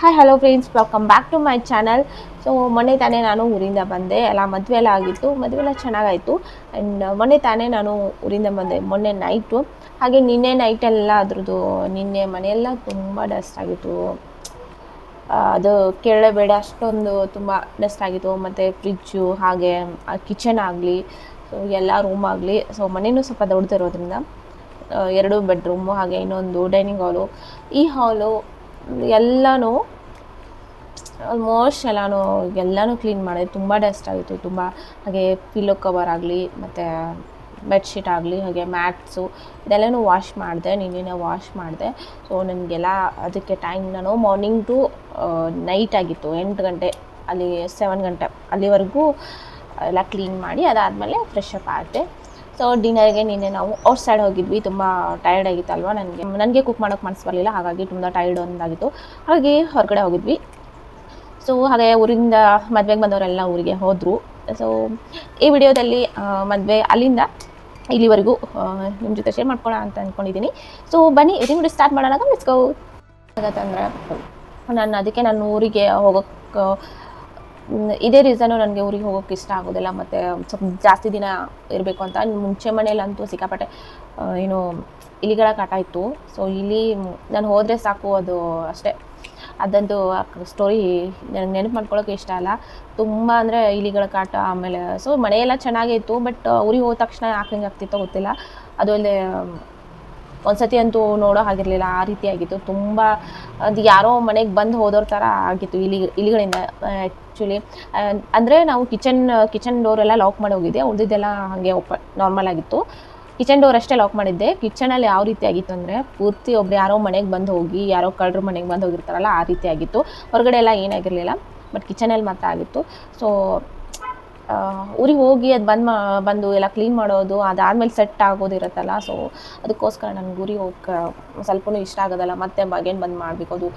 Hi hello friends welcome back to my channel so ಮೊನ್ನೆ ತಾನೇ ನಾನು ಊರಿಂದ ಬಂದೆ. ಎಲ್ಲ ಮದುವೆ ಎಲ್ಲ ಆಗಿತ್ತು. ಮದುವೆ ಎಲ್ಲ ಚೆನ್ನಾಗಾಯಿತು. ಆ್ಯಂಡ್ ಮೊನ್ನೆ ತಾನೇ ನಾನು ಊರಿಂದ ಬಂದೆ. ಮೊನ್ನೆ ನೈಟು ಹಾಗೆ ನಿನ್ನೆ ನೈಟೆಲ್ಲ ಅದ್ರದ್ದು, ನಿನ್ನೆ ಮನೆಯೆಲ್ಲ ತುಂಬ ಡಸ್ಟ್ ಆಗಿತ್ತು. ಅದು ಕೇಳಬೇಡ. ಅಷ್ಟೊಂದು ತುಂಬ ಡಸ್ಟ್ ಆಗಿತ್ತು. ಮತ್ತು ಫ್ರಿಜ್ಜು ಹಾಗೆ ಕಿಚನ್ ಆಗಲಿ ಸೊ ಎಲ್ಲ ರೂಮ್ ಆಗಲಿ. ಸೊ ಮನೆಯೂ ಸ್ವಲ್ಪ ದೊಡ್ಡದಿರೋದ್ರಿಂದ ಎರಡು ಬೆಡ್ರೂಮು ಹಾಗೆ ಇನ್ನೊಂದು ಡೈನಿಂಗ್ ಹಾಲು ಈ ಹಾಲು ಎಲ್ಲನೂ ಆಲ್ಮೋಸ್ಟ್ ಎಲ್ಲನೂ ಎಲ್ಲನೂ ಕ್ಲೀನ್ ಮಾಡಿದೆ. ತುಂಬ ಡಸ್ಟ್ ಆಗಿತ್ತು ತುಂಬ, ಹಾಗೆ ಪಿಲ್ಲೋ ಕವರ್ ಆಗಲಿ, ಮತ್ತು ಬೆಡ್ಶೀಟ್ ಆಗಲಿ, ಹಾಗೆ ಮ್ಯಾಟ್ಸು ಇದೆಲ್ಲನೂ ವಾಶ್ ಮಾಡಿದೆ ನಿನ್ನೆ ವಾಶ್ ಮಾಡಿದೆ. ಸೊ ನನಗೆಲ್ಲ ಅದಕ್ಕೆ ಟೈಮ್ ನಾನು ಮಾರ್ನಿಂಗ್ ಟು ನೈಟ್ ಆಗಿತ್ತು. ಎಂಟು ಗಂಟೆ, ಅಲ್ಲಿ ಸೆವೆನ್ ಗಂಟೆ, ಅಲ್ಲಿವರೆಗೂ ಎಲ್ಲ ಕ್ಲೀನ್ ಮಾಡಿ ಅದಾದಮೇಲೆ ಫ್ರೆಶ್ ಅಪ್ ಆದೆ. ಸೊ ಡಿನ್ನರ್ಗೆ ನಿನ್ನೆ ನಾವು ಔಟ್ ಸೈಡ್ ಹೋಗಿದ್ವಿ. ತುಂಬ ಟೈರ್ಡ್ ಆಗಿತ್ತಲ್ವ ನನಗೆ. ನನಗೆ ಕುಕ್ ಮಾಡೋಕೆ ಮನಸ್ಸು ಬರಲಿಲ್ಲ. ಹಾಗಾಗಿ ತುಂಬ ಟೈರ್ಡ್ ಒಂದಾಗಿತ್ತು. ಹಾಗೆ ಹೊರಗಡೆ ಹೋಗಿದ್ವಿ. ಸೊ ಹಾಗೆ ಊರಿಂದ ಮದುವೆಗೆ ಬಂದವರೆಲ್ಲ ಊರಿಗೆ ಹೋದರು. ಸೊ ಈ ವಿಡಿಯೋದಲ್ಲಿ ಮದುವೆ ಅಲ್ಲಿಂದ ಇಲ್ಲಿವರೆಗೂ ನಿಮ್ಮ ಜೊತೆ ಶೇರ್ ಮಾಡ್ಕೊಳ್ಳೋಣ ಅಂತ ಅಂದ್ಕೊಂಡಿದ್ದೀನಿ ಸೊ ಬನ್ನಿ ಇದನ್ನ ವಿಡಿಯೋ ಸ್ಟಾರ್ಟ್ ಮಾಡೋಣ. ಮಿಸ್ಕೋ ಆಗತ್ತಂದರೆ ನಾನು ಅದಕ್ಕೆ ನಾನು ಊರಿಗೆ ಹೋಗೋಕ್ಕೆ ಇದೇ ರೀಸನು ನನಗೆ ಊರಿಗೆ ಹೋಗೋಕ್ಕೆ ಇಷ್ಟ ಆಗೋದಿಲ್ಲ. ಮತ್ತು ಸ್ವಲ್ಪ ಜಾಸ್ತಿ ದಿನ ಇರಬೇಕು ಅಂತ. ಮುಂಚೆ ಮನೆಯಲ್ಲಂತೂ ಸಿಕ್ಕಾಪಟ್ಟೆ ಏನು ಇಲಿಗಳ ಕಾಟ ಇತ್ತು. ಸೊ ಇಲ್ಲಿ ನಾನು ಹೋದರೆ ಸಾಕು ಅದು ಅಷ್ಟೇ. ಅದಂತೂ ಸ್ಟೋರಿ ನನಗೆ ನೆನಪು ಮಾಡ್ಕೊಳ್ಳೋಕೆ ಇಷ್ಟ ಅಲ್ಲ. ತುಂಬ ಅಂದರೆ ಇಲಿಗಳ ಕಾಟ ಆಮೇಲೆ ಸೊ ಮನೆಯೆಲ್ಲ ಚೆನ್ನಾಗೇ ಇತ್ತು ಬಟ್ ಊರಿಗೆ ಹೋದ ತಕ್ಷಣ ಯಾಕೆ ಆಗ್ತಿತ್ತೋ ಗೊತ್ತಿಲ್ಲ. ಅದು ಅಲ್ಲದೆ ಒಂದ್ಸತಿ ಅಂತೂ ನೋಡೋ ಹಾಗಿರಲಿಲ್ಲ. ಆ ರೀತಿ ಆಗಿತ್ತು. ತುಂಬ, ಅದು ಯಾರೋ ಮನೆಗೆ ಬಂದು ಹೋದೋರ ಥರ ಆಗಿತ್ತು ಇಲಿ, ಇಲಿಗಳಿಂದ ಆ್ಯಕ್ಚುಲಿ ಅಂದರೆ ನಾವು ಕಿಚನ್ ಕಿಚನ್ ಡೋರೆಲ್ಲ ಲಾಕ್ ಮಾಡಿ ಹೋಗಿದ್ದೆ. ಉಳಿದಿದ್ದೆಲ್ಲ ಹಾಗೆ ಓಪ, ನಾರ್ಮಲ್ ಆಗಿತ್ತು. ಕಿಚನ್ ಡೋರ್ ಅಷ್ಟೇ ಲಾಕ್ ಮಾಡಿದ್ದೆ. ಕಿಚನಲ್ಲಿ ಯಾವ ರೀತಿ ಆಗಿತ್ತು ಅಂದರೆ ಪೂರ್ತಿ ಒಬ್ರು ಯಾರೋ ಮನೆಗೆ ಬಂದು ಹೋಗಿ, ಯಾರೋ ಕಳ್ಳರು ಮನೆಗೆ ಬಂದು ಹೋಗಿರ್ತಾರಲ್ಲ, ಆ ರೀತಿ ಆಗಿತ್ತು. ಹೊರಗಡೆ ಎಲ್ಲ ಏನಾಗಿರಲಿಲ್ಲ. ಬಟ್ ಕಿಚನಲ್ಲಿ ಮಾತ್ರ ಆಗಿತ್ತು. ಸೊ ಊರಿಗೆ ಹೋಗಿ ಅದು ಬಂದು ಮಾ, ಬಂದು ಎಲ್ಲ ಕ್ಲೀನ್ ಮಾಡೋದು, ಅದಾದಮೇಲೆ ಸೆಟ್ ಆಗೋದು ಇರುತ್ತಲ್ಲ ಸೊ ಅದಕ್ಕೋಸ್ಕರ ನನ್ಗೆ ಗುರಿ ಹೋಗಕ್ಕೆ ಸ್ವಲ್ಪನೂ ಇಷ್ಟ ಆಗೋದಲ್ಲ, ಮತ್ತೆ ಬಗೆನ್ ಬಂದು ಮಾಡಬೇಕು ಅದು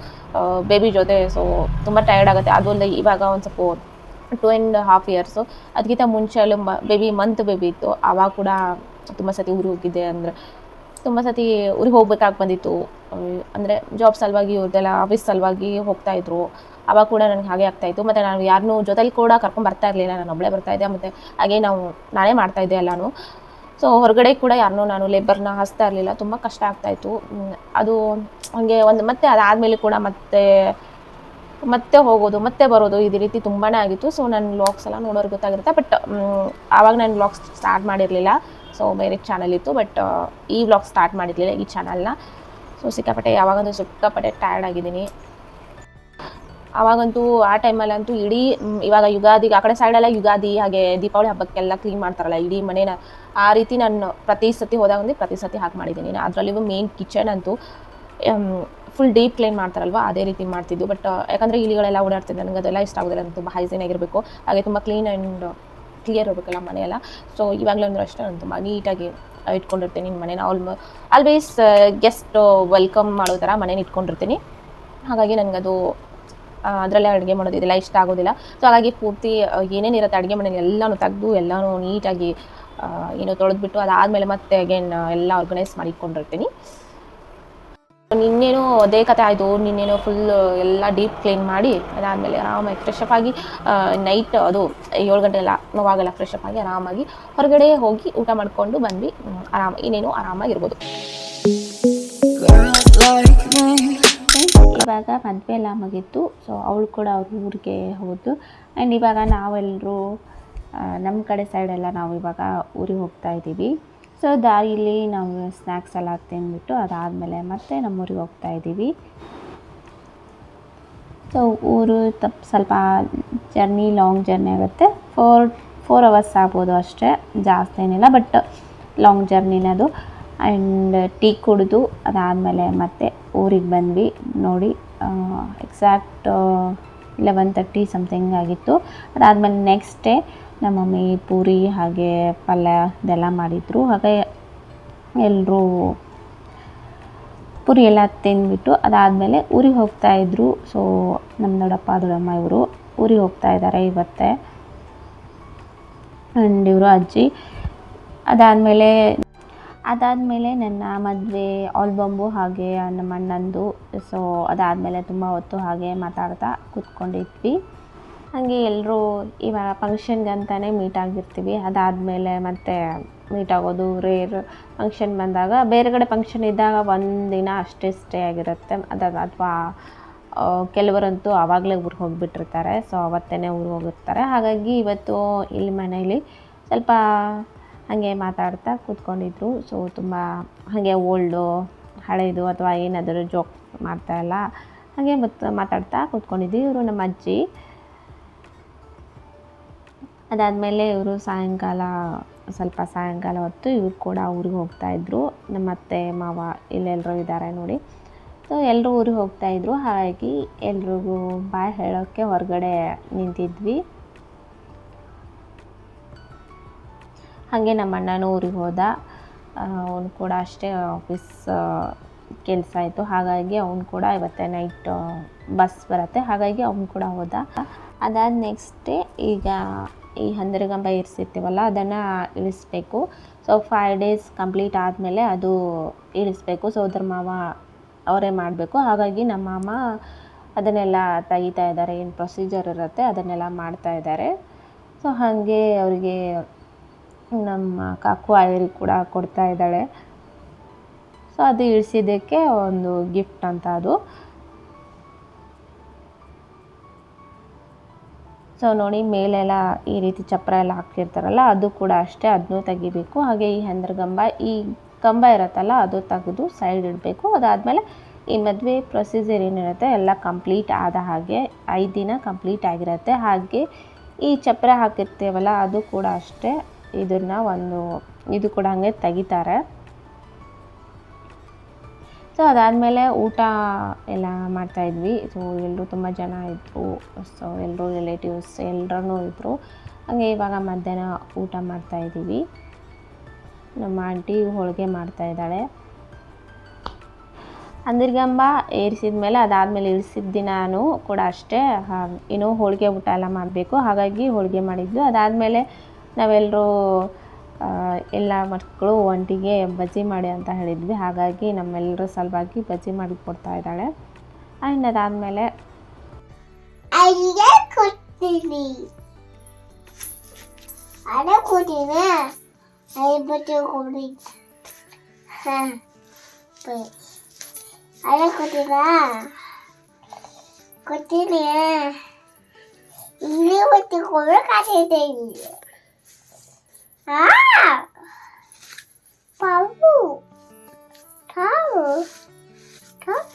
ಬೇಬಿ ಜೊತೆ ಸೊ ತುಂಬ ಟಯರ್ಡ್ ಆಗುತ್ತೆ. ಅದು ಅಲ್ಲದೆ ಇವಾಗ ಒಂದು ಸ್ವಲ್ಪ ಟು ಆ್ಯಂಡ್ ಹಾಫ್ ಇಯರ್ಸು ಅದಕ್ಕಿಂತ ಮುಂಚೆ ಅಲ್ಲಿ ಬೇಬಿ ಮಂತ್ ಬೇಬಿ ಇತ್ತು. ಆವಾಗ ಕೂಡ ತುಂಬ ಸತಿ ಊರಿಗೆ ಹೋಗಿದ್ದೆ ಅಂದರೆ, ತುಂಬ ಸತಿ ಊರಿಗೆ ಹೋಗ್ಬೇಕಾಗಿ ಬಂದಿತ್ತು. ಅಂದರೆ ಜಾಬ್ ಸಲುವಾಗಿ ಇವ್ರದ್ದೆಲ್ಲ ಆಫೀಸ್ ಸಲುವಾಗಿ ಹೋಗ್ತಾಯಿದ್ರು ಅವಾಗ ಕೂಡ ನನಗೆ ಹಾಗೆ ಆಗ್ತಾಯಿತ್ತು ಮತ್ತು ನಾನು ಯಾರನ್ನೂ ಜೊತೆಲಿ ಕೂಡ ಕರ್ಕೊಂಡು ಬರ್ತಾ ಇರಲಿಲ್ಲ. ನಾನು ಒಬ್ಬಳೇ ಬರ್ತಾಯಿದ್ದೆ ಮತ್ತು ಹಾಗೆ ನಾವು, ನಾನೇ ಮಾಡ್ತಾ ಇದ್ದೆ ಎಲ್ಲನೂ. ಸೊ ಹೊರಗಡೆ ಕೂಡ ಯಾರನ್ನೂ ನಾನು ಲೇಬರ್ನ ಹಚ್ತಾ ಇರಲಿಲ್ಲ. ತುಂಬ ಕಷ್ಟ ಆಗ್ತಾಯಿತ್ತು ಅದು ಹಾಗೆ ಒಂದು, ಮತ್ತೆ ಅದಾದಮೇಲೆ ಕೂಡ ಮತ್ತೆ ಮತ್ತೆ ಹೋಗೋದು, ಮತ್ತೆ ಬರೋದು ಇದೇ ರೀತಿ ತುಂಬಾ ಆಗಿತ್ತು. ಸೊ ನನ್ನ ವ್ಲಾಗ್ಸ್ ಎಲ್ಲ ನೋಡೋರು ಗೊತ್ತಾಗಿರುತ್ತೆ. ಬಟ್ ಆವಾಗ ನಾನು ವ್ಲಾಗ್ಸ್ ಸ್ಟಾರ್ಟ್ ಮಾಡಿರಲಿಲ್ಲ. ಸೊ ಬೇರೆ ಚಾನಲ್ ಇತ್ತು. ಬಟ್ ಈ ವ್ಲಾಗ್ ಸ್ಟಾರ್ಟ್ ಮಾಡಿರಲಿಲ್ಲ ಈ ಚಾನಲ್ನ ಸೊ ಸಿಕ್ಕಾಪಟ್ಟೆ ಯಾವಾಗಂದ್ರೆ ಸಿಕ್ಕಾಪಟ್ಟೆ ಟಯರ್ಡ್ ಆಗಿದ್ದೀನಿ. ಆವಾಗಂತೂ ಆ ಟೈಮಲ್ಲಂತೂ ಇಡೀ ಇವಾಗ ಯುಗಾದಿ, ಆ ಕಡೆ ಸೈಡೆಲ್ಲ ಯುಗಾದಿ, ಹಾಗೆ ದೀಪಾವಳಿ ಹಬ್ಬಕ್ಕೆಲ್ಲ ಕ್ಲೀನ್ ಮಾಡ್ತಾರಲ್ಲ, ಇಡೀ ಮನೇನ. ಆ ರೀತಿ ನಾನು ಪ್ರತಿ ಸತಿ ಹೋದಾಗ ಒಂದು ಪ್ರತಿ ಸತಿ ಹಾಕಿ ಮಾಡಿದ್ದೀನಿ. ಅದರಲ್ಲಿಗೂ ಮೇನ್ ಕಿಚನ್ ಅಂತೂ ಫುಲ್ ಡೀಪ್ ಕ್ಲೀನ್ ಮಾಡ್ತಾರಲ್ವ, ಅದೇ ರೀತಿ ಮಾಡ್ತಿದ್ದು. ಬಟ್ ಯಾಕಂದರೆ ಇಲಿಗಳೆಲ್ಲ ಓಡಾಡ್ತಿದ್ದೆ ನನಗೆ ಅದೆಲ್ಲ ಇಷ್ಟ ಆಗೋದಿಲ್ಲ ನಾನು ತುಂಬ ಹೈಜೀನ್ ಆಗಿರಬೇಕು. ಹಾಗೆ ತುಂಬ ಕ್ಲೀನ್ ಆ್ಯಂಡ್ ಕ್ಲಿಯರ್ ಇರಬೇಕಲ್ಲ ಮನೆಯೆಲ್ಲ. ಸೊ ಇವಾಗಲೂ ಅಂದ್ರೆ ಅಷ್ಟೇ, ನಾನು ತುಂಬ ನೀಟಾಗಿ ಇಟ್ಕೊಂಡಿರ್ತೀನಿ ಮನೇನ. ಆಲ್ಮ ಆಲ್ವೇಸ್ ಗೆಸ್ಟ್ ವೆಲ್ಕಮ್ ಮಾಡೋ ಥರ ಮನೇನ ಇಟ್ಕೊಂಡಿರ್ತೀನಿ. ಹಾಗಾಗಿ ನನಗದು ಅದರಲ್ಲೇ ಅಡುಗೆ ಮಾಡೋದು ಇದೆಲ್ಲ ಇಷ್ಟ ಆಗೋದಿಲ್ಲ. ಸೊ ಹಾಗಾಗಿ ಪೂರ್ತಿ ಏನೇನಿರುತ್ತೆ ಅಡುಗೆ ಮನೇಲಿ ಎಲ್ಲನೂ ತೆಗೆದು, ಎಲ್ಲನೂ ನೀಟಾಗಿ ಏನೋ ತೊಳೆದ್ಬಿಟ್ಟು ಅದಾದಮೇಲೆ ಮತ್ತೆ ಅಗೇನ್ ಎಲ್ಲ ಆರ್ಗನೈಸ್ ಮಾಡಿಕೊಂಡಿರ್ತೀನಿ ನಿನ್ನೇನು ಅದೇ ಕತೆ ಆಯಿತು. ನಿನ್ನೇನು ಫುಲ್ ಎಲ್ಲ ಡೀಪ್ ಕ್ಲೀನ್ ಮಾಡಿ, ಅದಾದಮೇಲೆ ಆರಾಮಾಗಿ ಫ್ರೆಶ್ ಅಪ್ ಆಗಿ ನೈಟ್ ಅದು ಏಳು ಗಂಟೆ ಎಲ್ಲ ನೋವಾಗಲ್ಲ ಫ್ರೆಶ್ ಅಪ್ ಆಗಿ ಆರಾಮಾಗಿ ಹೊರಗಡೆ ಹೋಗಿ ಊಟ ಮಾಡಿಕೊಂಡು ಬಂದ್ವಿ. ಆರಾಮ, ಇನ್ನೇನು ಆರಾಮಾಗಿರ್ಬೋದು. ಇವಾಗ ಮದುವೆ ಎಲ್ಲ ಮುಗೀತು. ಸೊ ಅವಳು ಕೂಡ ಅವ್ರ ಊರಿಗೆ ಹೋದ್ಲು ಆ್ಯಂಡ್ ಇವಾಗ ನಾವೆಲ್ಲರೂ ನಮ್ಮ ಕಡೆ ಸೈಡೆಲ್ಲ ನಾವು ಇವಾಗ ಊರಿಗೆ ಹೋಗ್ತಾ ಇದ್ದೀವಿ. ಸೊ ದಾರಿಲಿ ನಾವು ಸ್ನ್ಯಾಕ್ಸ್ ಎಲ್ಲ ತಿಂದ್ಬಿಟ್ಟು ಅದಾದಮೇಲೆ ಮತ್ತೆ ನಮ್ಮ ಊರಿಗೆ ಹೋಗ್ತಾ ಇದ್ದೀವಿ. ಸೊ ಊರು ತಪ್ಪು ಸ್ವಲ್ಪ ಜರ್ನಿ ಲಾಂಗ್ ಜರ್ನಿ ಆಗುತ್ತೆ. ಫೋರ್ ಫೋರ್ ಅವರ್ಸ್ ಆಗ್ಬೋದು ಅಷ್ಟೇ. ಜಾಸ್ತಿ ಏನಿಲ್ಲ ಬಟ್ ಲಾಂಗ್ ಜರ್ನಿನೇ ಅದು. ಆ್ಯಂಡ್ ಟೀ ಕುಡಿದು ಅದಾದಮೇಲೆ ಮತ್ತೆ ಊರಿಗೆ ಬಂದ್ವಿ. ನೋಡಿ ಎಕ್ಸಾಕ್ಟ್ ಲೆವೆನ್ ತರ್ಟಿ ಸಮಥಿಂಗ್ ಆಗಿತ್ತು. ಅದಾದಮೇಲೆ ನೆಕ್ಸ್ಟ್ ಡೇ ನಮ್ಮ ಮಮ್ಮಿ ಪೂರಿ ಹಾಗೆ ಪಲ್ಯ ಇದೆಲ್ಲ ಮಾಡಿದರು. ಹಾಗೆ ಎಲ್ಲರೂ ಪೂರಿ ಎಲ್ಲ ತಿಂದ್ಬಿಟ್ಟು ಅದಾದಮೇಲೆ ಊರಿಗೆ ಹೋಗ್ತಾ ಇದ್ರು. ಸೊ ನಮ್ಮ ದೊಡ್ಡಪ್ಪ, ದೊಡ್ಡಮ್ಮ ಇವರು ಊರಿಗೆ ಹೋಗ್ತಾ ಇದ್ದಾರೆ ಇವತ್ತೇ. ಆ್ಯಂಡ್ ಇವರು ಅಜ್ಜಿ. ಅದಾದಮೇಲೆ ಅದಾದಮೇಲೆ ನನ್ನ ಮದುವೆ ಆಲ್ಬಮ್ಮು ಹಾಗೆ ನಮ್ಮ ಅಣ್ಣಂದು. ಸೊ ಅದಾದಮೇಲೆ ತುಂಬ ಹೊತ್ತು ಹಾಗೆ ಮಾತಾಡ್ತಾ ಕೂತ್ಕೊಂಡಿದ್ವಿ. ಹಾಗೆ ಎಲ್ಲರೂ ಇವಾಗ ಫಂಕ್ಷನ್ಗೆ ಅಂತಲೇ ಮೀಟ್ ಆಗಿರ್ತೀವಿ. ಅದಾದಮೇಲೆ ಮತ್ತೆ ಮೀಟ್ ಆಗೋದು ರೇರ್ ಫಂಕ್ಷನ್ ಬಂದಾಗ ಬೇರೆ ಕಡೆ ಫಂಕ್ಷನ್ ಇದ್ದಾಗ ಒಂದಿನ ಅಷ್ಟೇ ಸ್ಟೇ ಆಗಿರುತ್ತೆ. ಅದಾಗ ಅಥವಾ ಕೆಲವರಂತೂ ಆವಾಗಲೇ ಊರಿಗೆ ಹೋಗಿಬಿಟ್ಟಿರ್ತಾರೆ. ಸೊ ಅವತ್ತೇ ಊರಿಗೆ ಹೋಗಿರ್ತಾರೆ. ಹಾಗಾಗಿ ಇವತ್ತು ಇಲ್ಲಿ ಮನೇಲಿ ಸ್ವಲ್ಪ ಹಾಗೆ ಮಾತಾಡ್ತಾ ಕೂತ್ಕೊಂಡಿದ್ರು. ಸೊ ತುಂಬ ಹಾಗೆ ಓಲ್ಡು, ಹಳೇದು ಅಥವಾ ಏನಾದರೂ ಜೋಕ್ ಮಾಡ್ತಾಯಿಲ್ಲ ಹಾಗೆ ಮತ್ತು ಮಾತಾಡ್ತಾ ಕೂತ್ಕೊಂಡಿದ್ವಿ. ಇವರು ನಮ್ಮ ಅಜ್ಜಿ. ಅದಾದಮೇಲೆ ಇವರು ಸಾಯಂಕಾಲ, ಸ್ವಲ್ಪ ಸಾಯಂಕಾಲ ಹೊತ್ತು ಇವ್ರು ಕೂಡ ಊರಿಗೆ ಹೋಗ್ತಾಯಿದ್ರು ನಮ್ಮ ಅತ್ತೆ, ಮಾವ ಇಲ್ಲೆಲ್ಲರೂ ಇದ್ದಾರೆ ನೋಡಿ. ಸೊ ಎಲ್ಲರೂ ಊರಿಗೆ ಹೋಗ್ತಾಯಿದ್ರು ಹಾಗಾಗಿ ಎಲ್ರಿಗೂ ಬಾಯ್ ಹೇಳೋಕ್ಕೆ ಹೊರಗಡೆ ನಿಂತಿದ್ವಿ. ಹಾಗೆ ನಮ್ಮ ಅಣ್ಣನೂ ಊರಿಗೆ ಹೋದ. ಅವನು ಕೂಡ ಅಷ್ಟೇ ಆಫೀಸ್ ಕೆಲಸ ಆಯಿತು. ಹಾಗಾಗಿ ಅವನು ಕೂಡ ಇವತ್ತೇ ನೈಟ್ ಬಸ್ ಬರುತ್ತೆ. ಹಾಗಾಗಿ ಅವನು ಕೂಡ ಹೋದ. ಅದಾದ ನೆಕ್ಸ್ಟ್ ಡೇ ಈಗ ಈ ಹಂದರಗಂಬ ಇರಿಸಿರ್ತೀವಲ್ಲ, ಅದನ್ನು ಇಳಿಸ್ಬೇಕು. ಸೊ ಫೈವ್ ಡೇಸ್ ಕಂಪ್ಲೀಟ್ ಆದಮೇಲೆ ಅದು ಇಳಿಸ್ಬೇಕು. ಸೋದರ ಮಾವ ಅವರೇ ಮಾಡಬೇಕು. ಹಾಗಾಗಿ ನಮ್ಮ ಮಾಮ ಅದನ್ನೆಲ್ಲ ತೆಗಿತಾ ಇದ್ದಾರೆ. ಏನು ಪ್ರೊಸೀಜರ್ ಇರುತ್ತೆ ಅದನ್ನೆಲ್ಲ ಮಾಡ್ತಾ ಇದ್ದಾರೆ. ಸೊ ಹಾಗೆ ಅವರಿಗೆ ನಮ್ಮ ಕಾಕು ಆಯರಿ ಕೂಡ ಕೊಡ್ತಾ ಇದ್ದಾಳೆ. ಸೊ ಅದು ಇಳಿಸಿದ್ದಕ್ಕೆ ಒಂದು ಗಿಫ್ಟ್ ಅಂತ ಅದು. ಸೊ ನೋಡಿ, ಮೇಲೆಲ್ಲ ಈ ರೀತಿ ಚಪ್ಪರ ಎಲ್ಲ ಹಾಕಿರ್ತಾರಲ್ಲ ಅದು ಕೂಡ ಅಷ್ಟೇ ಅದನ್ನೂ ತೆಗಿಬೇಕು. ಹಾಗೆ ಈ ಹಂದ್ರಗಂಬ ಈ ಕಂಬ ಇರುತ್ತಲ್ಲ, ಅದು ತೆಗೆದು ಸೈಡ್ ಇಡಬೇಕು. ಅದಾದಮೇಲೆ ಈ ಮದುವೆ ಪ್ರೊಸೀಜರ್ ಏನಿರುತ್ತೆ, ಎಲ್ಲ ಕಂಪ್ಲೀಟ್ ಆದ ಹಾಗೆ, ಐದು ದಿನ ಕಂಪ್ಲೀಟ್ ಆಗಿರುತ್ತೆ. ಹಾಗೆ ಈ ಚಪ್ಪರ ಹಾಕಿರ್ತೇವಲ್ಲ, ಅದು ಕೂಡ ಅಷ್ಟೇ. ಇದನ್ನು ಒಂದು, ಇದು ಕೂಡ ಹಂಗೆ ತೆಗಿತಾರೆ. ಸೊ ಅದಾದಮೇಲೆ ಊಟ ಎಲ್ಲ ಮಾಡ್ತಾಯಿದ್ವಿ ಸೊ ಎಲ್ಲರೂ ತುಂಬ ಜನ ಇದ್ದರು ಸೊ ಎಲ್ಲರೂ ರಿಲೇಟಿವ್ಸ್ ಎಲ್ಲರೂ ಇದ್ದರು ಹಾಗೆ ಇವಾಗ ಮಧ್ಯಾಹ್ನ ಊಟ ಮಾಡ್ತಾಯಿದ್ದೀವಿ ನಮ್ಮ ಆಂಟಿ ಹೋಳಿಗೆ ಮಾಡ್ತಾಯಿದ್ದಾಳೆ ಅಂದಿರ್ಗಂಬ ಏರಿಸಿದ ಮೇಲೆ ಅದಾದಮೇಲೆ ಇಳಿಸಿದ ದಿನಾನು ಕೂಡ ಅಷ್ಟೇ ಇನ್ನೂ ಹೋಳಿಗೆ ಊಟ ಎಲ್ಲ ಮಾಡಬೇಕು. ಹಾಗಾಗಿ ಹೋಳಿಗೆ ಮಾಡಿದ್ದು. ಅದಾದಮೇಲೆ ನಾವೆಲ್ಲರೂ ಎಲ್ಲ ಮಕ್ಕಳು ಒಂಟಿಗೆ ಬಜ್ಜಿ ಮಾಡಿ ಅಂತ ಹೇಳಿದ್ವಿ. ಹಾಗಾಗಿ ನಮ್ಮೆಲ್ಲರೂ ಸಲುವಾಗಿ ಬಜ್ಜಿ ಮಾಡಿ ಕೊಡ್ತಾ ಇದ್ದಾಳೆ. ಆ್ಯಂಡ್ ಅದಾದಮೇಲೆ. ಅಡಿಗೆ ಕೊಡ್ತೀನಿ. ಅಡ ಕೊಡ್ತೀನಿ ಐವತ್ತು ಕೊಡಿ ಹಾಂ ಅಡ ಕೊಡ್ತೀರಾ ಕೊಡ್ತೀನಿ ಇಲ್ಲಿ ಮತ್ತೆ ಕೊಡೋಕ್ಕಾಗ್ತೈತೆ ಆ ಪಾವು ಕಾವು ಕಾವು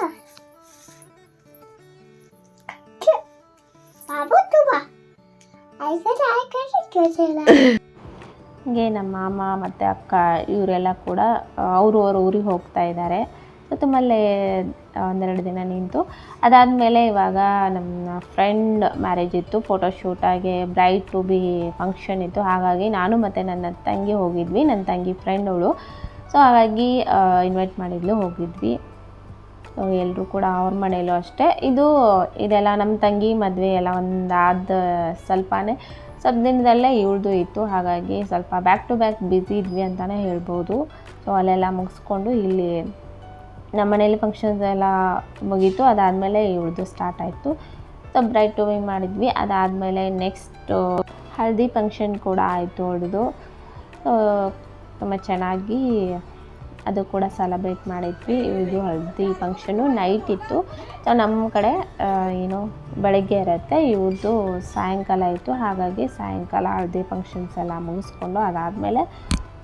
ಬಾಬು ತುಂಬ ಐದು ಆಯ್ಕೆ ಕೇಳಿಲ್ಲ ಹಾಗೆ ನಮ್ಮ ಮಾಮ ಮತ್ತು ಅಕ್ಕ, ಇವರೆಲ್ಲ ಕೂಡ, ಅವರು ಅವ್ರ ಊರಿಗೆ ಹೋಗ್ತಾ ಇದ್ದಾರೆ. ಸೊ ತುಂಬಲ್ಲೇ ಒಂದೆರಡು ದಿನ ನಿಂತು. ಅದಾದಮೇಲೆ ಇವಾಗ ನಮ್ಮ ಫ್ರೆಂಡ್ ಮ್ಯಾರೇಜ್ ಇತ್ತು. ಫೋಟೋಶೂಟ್ ಆಗಿ ಬ್ರೈಡ್ ಟು ಬಿ ಫಂಕ್ಷನ್ ಇತ್ತು. ಹಾಗಾಗಿ ನಾನು ಮತ್ತು ನನ್ನ ತಂಗಿ ಹೋಗಿದ್ವಿ. ನನ್ನ ತಂಗಿ ಫ್ರೆಂಡ್ ಅವಳು. ಸೊ ಹಾಗಾಗಿ ಇನ್ವೈಟ್ ಮಾಡಿದ್ಲು, ಹೋಗಿದ್ವಿ. ಸೊ ಎಲ್ಲರೂ ಕೂಡ ಅವ್ರ ಮನೆಯಲ್ಲೂ ಅಷ್ಟೇ. ಇದು, ಇದೆಲ್ಲ ನಮ್ಮ ತಂಗಿ ಮದುವೆ ಎಲ್ಲ ಒಂದಾದ ಸ್ವಲ್ಪನೇ. ಸ್ವಲ್ಪ ದಿನದಲ್ಲೇ ಇವ್ರದ್ದು ಇತ್ತು. ಹಾಗಾಗಿ ಸ್ವಲ್ಪ ಬ್ಯಾಕ್ ಟು ಬ್ಯಾಕ್ ಬ್ಯುಸಿ ಇದ್ವಿ ಅಂತಲೇ ಹೇಳ್ಬೋದು. ಸೊ ಅಲ್ಲೆಲ್ಲ ಮುಗಿಸ್ಕೊಂಡು ಇಲ್ಲಿ ನಮ್ಮ ಮನೇಲಿ ಫಂಕ್ಷನ್ಸ್ ಎಲ್ಲ ಮುಗೀತು, ಅದಾದಮೇಲೆ ಇವ್ರದ್ದು ಸ್ಟಾರ್ಟ್ ಆಯಿತು. ಸೊ ಬ್ರೈಟ್ ಟೂವಿಂಗ್ ಮಾಡಿದ್ವಿ. ಅದಾದಮೇಲೆ ನೆಕ್ಸ್ಟು ಹಳದಿ ಫಂಕ್ಷನ್ ಕೂಡ ಆಯಿತು ಸೊ ತುಂಬ ಚೆನ್ನಾಗಿ ಅದು ಕೂಡ ಸೆಲೆಬ್ರೇಟ್ ಮಾಡಿದ್ವಿ. ಇವ್ರದ್ದು ಹಳದಿ ಫಂಕ್ಷನು ನೈಟ್ ಇತ್ತು. ಸೊ ನಮ್ಮ ಕಡೆ ಏನು ಬೆಳಗ್ಗೆ ಇರುತ್ತೆ. ಇವ್ರದ್ದು ಸಾಯಂಕಾಲ ಇತ್ತು ಹಾಗಾಗಿ ಸಾಯಂಕಾಲ ಹಳದಿ ಫಂಕ್ಷನ್ಸ್ ಎಲ್ಲ ಮುಗಿಸ್ಕೊಂಡು ಅದಾದಮೇಲೆ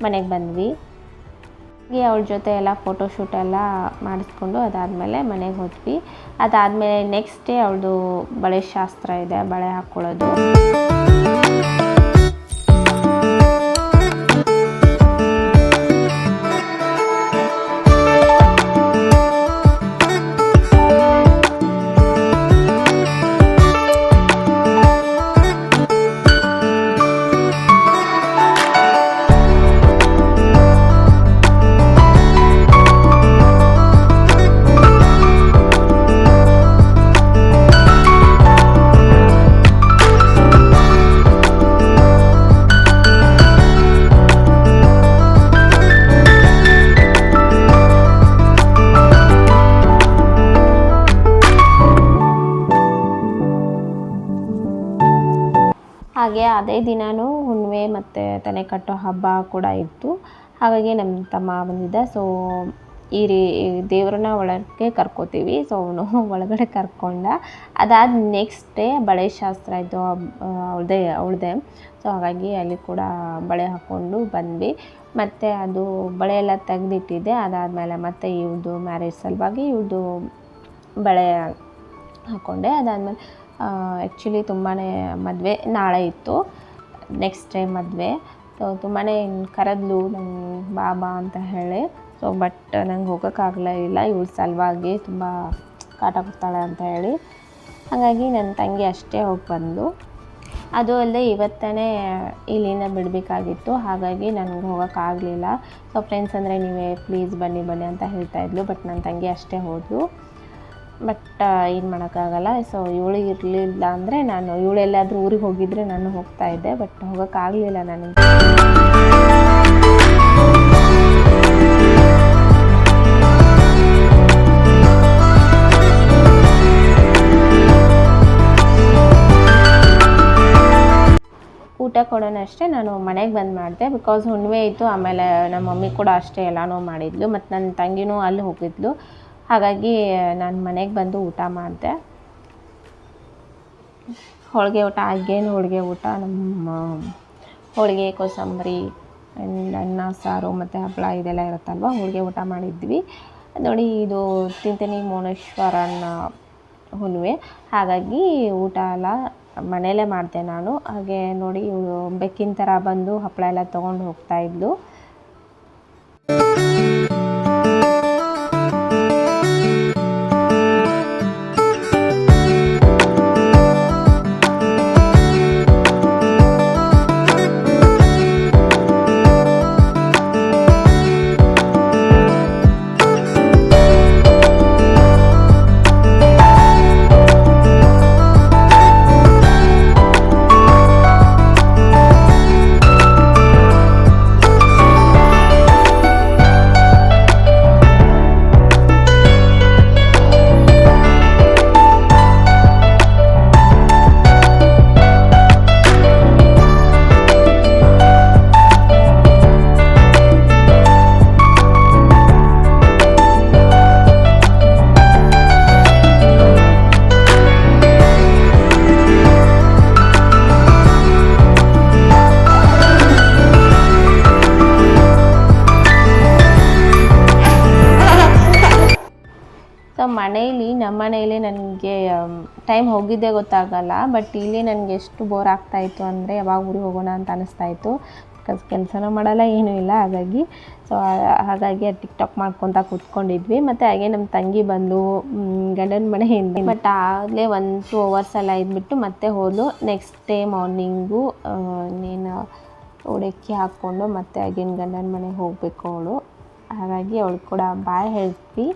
ಮನೆಗೆ ಬಂದ್ವಿ. ಹಾಗೆ ಅವ್ರ ಜೊತೆ ಎಲ್ಲ ಫೋಟೋಶೂಟ್ ಎಲ್ಲ ಮಾಡಿಸ್ಕೊಂಡು ಅದಾದಮೇಲೆ ಮನೆಗೆ ಹೋದ್ವಿ. ಅದಾದಮೇಲೆ ನೆಕ್ಸ್ಟ್ ಡೇ ಅವಳದು ಬಳೆ ಶಾಸ್ತ್ರ ಇದೆ, ಬಳೆ ಹಾಕ್ಕೊಳ್ಳೋದು ಕೂಡ ಇತ್ತು. ಹಾಗಾಗಿ ನಮ್ಮ ತಮ್ಮ ಬಂದಿದ್ದ. ಸೊ ಈ ರೀ, ದೇವ್ರನ್ನ ಒಳಗೆ ಕರ್ಕೋತೀವಿ. ಸೊ ಅವನು ಒಳಗಡೆ ಕರ್ಕೊಂಡ. ಅದಾದ ನೆಕ್ಸ್ಟ್ ಡೇ ಬಳೆ ಶಾಸ್ತ್ರ ಇತ್ತು ಅವಳದೇ, ಅವಳದೆ. ಸೊ ಹಾಗಾಗಿ ಅಲ್ಲಿ ಕೂಡ ಬಳೆ ಹಾಕ್ಕೊಂಡು ಬಂದ್ವಿ. ಮತ್ತು ಅದು ಬಳೆ ಎಲ್ಲ ತೆಗೆದಿಟ್ಟಿದ್ದೆ. ಅದಾದಮೇಲೆ ಮತ್ತೆ ಇವ್ರದ್ದು ಮ್ಯಾರೇಜ್ ಸಲುವಾಗಿ ಇವ್ರದ್ದು ಬಳೆ ಹಾಕ್ಕೊಂಡೆ ಅದಾದಮೇಲೆ ಆ್ಯಕ್ಚುಲಿ ತುಂಬಾ ಮದುವೆ ನಾಳೆ ಇತ್ತು. ನೆಕ್ಸ್ಟ್ ಡೇ ಮದುವೆ. ಸೊ ತುಂಬಾ ಕರೆದ್ಲು ನನ್ನ ಬಾಬಾ ಅಂತ ಹೇಳಿ. ಸೊ ಬಟ್ ನಂಗೆ ಹೋಗೋಕ್ಕಾಗಲೇ ಇಲ್ಲ. ಇವಳ ಸಲುವಾಗಿ ತುಂಬ ಕಾಟ ಕೊಡ್ತಾಳೆ ಅಂತ ಹೇಳಿ. ಹಾಗಾಗಿ ನನ್ನ ತಂಗಿ ಅಷ್ಟೇ ಹೋಗಿ ಬಂದು ಅದು ಅಲ್ಲದೆ ಇವತ್ತೇ ಇಲ್ಲಿಂದ ಬಿಡಬೇಕಾಗಿತ್ತು. ಹಾಗಾಗಿ ನನಗೆ ಹೋಗೋಕ್ಕಾಗಲಿಲ್ಲ. ಸೊ ಫ್ರೆಂಡ್ಸ್ ಅಂದರೆ ನೀವೇ ಪ್ಲೀಸ್ ಬನ್ನಿ ಬನ್ನಿ ಅಂತ ಹೇಳ್ತಾ ಇದ್ಲು. ಬಟ್ ನನ್ನ ತಂಗಿ ಅಷ್ಟೇ ಹೋದ್ಲು. ಬಟ್ ಏನು ಮಾಡೋಕ್ಕಾಗಲ್ಲ. ಸೊ ಇವಳು ಇರಲಿಲ್ಲ ಅಂದರೆ ನಾನು, ಇವಳೆಲ್ಲಾದರೂ ಊರಿಗೆ ಹೋಗಿದ್ದರೆ ನಾನು ಹೋಗ್ತಾ ಇದ್ದೆ. ಬಟ್ ಹೋಗೋಕ್ಕಾಗಲಿಲ್ಲ ನನಗೆ. ಊಟ ಕೊಡೋಣ ಅಷ್ಟೇ, ನಾನು ಮನೆಗೆ ಬಂದು ಮಾಡಿದೆ. ಬಿಕಾಸ್ ಹುಣ್ಣಿಮೆ ಇತ್ತು, ಆಮೇಲೆ ನಮ್ಮ ಮಮ್ಮಿ ಕೂಡ ಅಷ್ಟೇ ಎಲ್ಲನೂ ಮಾಡಿದ್ಲು ಮತ್ತು ನನ್ನ ತಂಗಿನೂ ಅಲ್ಲಿ ಹೋಗಿದ್ಲು. ಹಾಗಾಗಿ ನಾನು ಮನೆಗೆ ಬಂದು ಊಟ ಮಾಡಿದೆ. ಹೋಳಿಗೆ ಊಟ ಆಗೇನು ಹೋಳಿಗೆ ಊಟ ನಮ್ಮ ಹೋಳಿಗೆ, ಕೋಸಂಬರಿ ಆ್ಯಂಡ್ ಅನ್ನ, ಸಾರು ಮತ್ತು ಹಪ್ಪಳ ಇದೆಲ್ಲ ಇರುತ್ತಲ್ವ, ಹೋಳಿಗೆ ಊಟ ಮಾಡಿದ್ವಿ. ನೋಡಿ, ಇದು ತಿಂತೀನಿ, ಮೌನೇಶ್ವರನ ಹುಣ್ಣಿಮೆ. ಹಾಗಾಗಿ ಊಟ ಎಲ್ಲ ಮನೆಯಲ್ಲೇ ಮಾಡಿದೆ ನಾನು. ಹಾಗೆ ನೋಡಿ ಬೆಕ್ಕಿನ ಥರ ಬಂದು ಹಪ್ಪಳ ಎಲ್ಲ ತೊಗೊಂಡು ಹೋಗ್ತಾ ಮನೇಲಿ ನನಗೆ ಟೈಮ್ ಹೋಗಿದ್ದೇ ಗೊತ್ತಾಗಲ್ಲ ಬಟ್ ಇಲ್ಲಿ ನನಗೆ ಎಷ್ಟು ಬೋರ್ ಆಗ್ತಾಯಿತ್ತು ಅಂದರೆ ಯಾವಾಗ ಊರಿಗೆ ಹೋಗೋಣ ಅಂತ ಅನಿಸ್ತಾ ಇತ್ತು. ಬಿಕಾಸ್ ಕೆಲಸನೂ ಮಾಡಲ್ಲ, ಏನೂ ಇಲ್ಲ, ಹಾಗಾಗಿ. ಸೊ ಹಾಗಾಗಿ ಟಿಕ್ಟಾಕ್ ಮಾಡ್ಕೊತ ಕೂತ್ಕೊಂಡಿದ್ವಿ. ಮತ್ತು ಹಾಗೆ ನಮ್ಮ ತಂಗಿ ಬಂದು ಗಂಡನ ಮನೆ ಹಿಂದೆ ಬಟ್ ಆಗಲೇ ಒನ್ ಟೂ ಅವರ್ಸ್ ಎಲ್ಲ ಇದ್ಬಿಟ್ಟು ಮತ್ತೆ ಹೋದು ನೆಕ್ಸ್ಟ್ ಡೇ ಮಾರ್ನಿಂಗು ನೀನು ಉಡಕ್ಕಿ ಹಾಕ್ಕೊಂಡು ಮತ್ತೆ ಆಗಿನ ಗಂಡನ ಮನೆಗೆ ಹೋಗಬೇಕು ಅವಳು. ಹಾಗಾಗಿ ಅವಳು ಕೂಡ ಬಾಯ್ ಹೇಳ್ತೀವಿ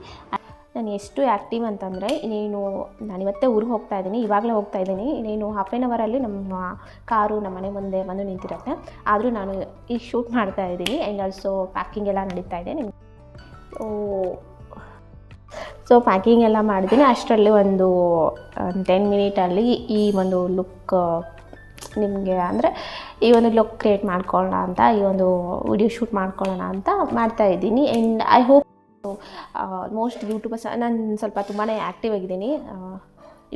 ನಾನು ಎಷ್ಟು ಆ್ಯಕ್ಟಿವ್ ಅಂತಂದರೆ, ನೀನು, ನಾನು ಇವತ್ತೇ ಊರಿಗೆ ಹೋಗ್ತಾ ಇದ್ದೀನಿ, ಇವಾಗಲೇ ಹೋಗ್ತಾ ಇದ್ದೀನಿ. ನೀನು ಹಾಫ್ ಆನ್ ಅವರಲ್ಲಿ ನಮ್ಮ ಕಾರು ನಮ್ಮ ಮನೆ ಮುಂದೆ ಬಂದು ನಿಂತಿರುತ್ತೆ. ಆದರೂ ನಾನು ಈಗ ಶೂಟ್ ಮಾಡ್ತಾ ಇದ್ದೀನಿ ಆ್ಯಂಡ್ ಆಲ್ಸೋ ಪ್ಯಾಕಿಂಗ್ ಎಲ್ಲ ನಡೀತಾ ಇದೆ ನಿಮ್ಗೆ. ಓ ಸೊ ಪ್ಯಾಕಿಂಗ್ ಎಲ್ಲ ಮಾಡಿದ್ದೀನಿ ಅಷ್ಟರಲ್ಲಿ ಒಂದು ಟೆನ್ ಮಿನಿಟಲ್ಲಿ ಈ ಒಂದು ಲುಕ್ ನಿಮಗೆ ಅಂದರೆ ಈ ಒಂದು ಲುಕ್ ಕ್ರಿಯೇಟ್ ಮಾಡ್ಕೊಳ್ಳೋಣ ಅಂತ, ಈ ಒಂದು ವಿಡಿಯೋ ಶೂಟ್ ಮಾಡ್ಕೊಳ್ಳೋಣ ಅಂತ ಮಾಡ್ತಾ ಇದ್ದೀನಿ. And I hope almost YouTubers ನಾನು ಸ್ವಲ್ಪ ತುಂಬಾ ಆ್ಯಕ್ಟಿವ್ ಆಗಿದ್ದೀನಿ.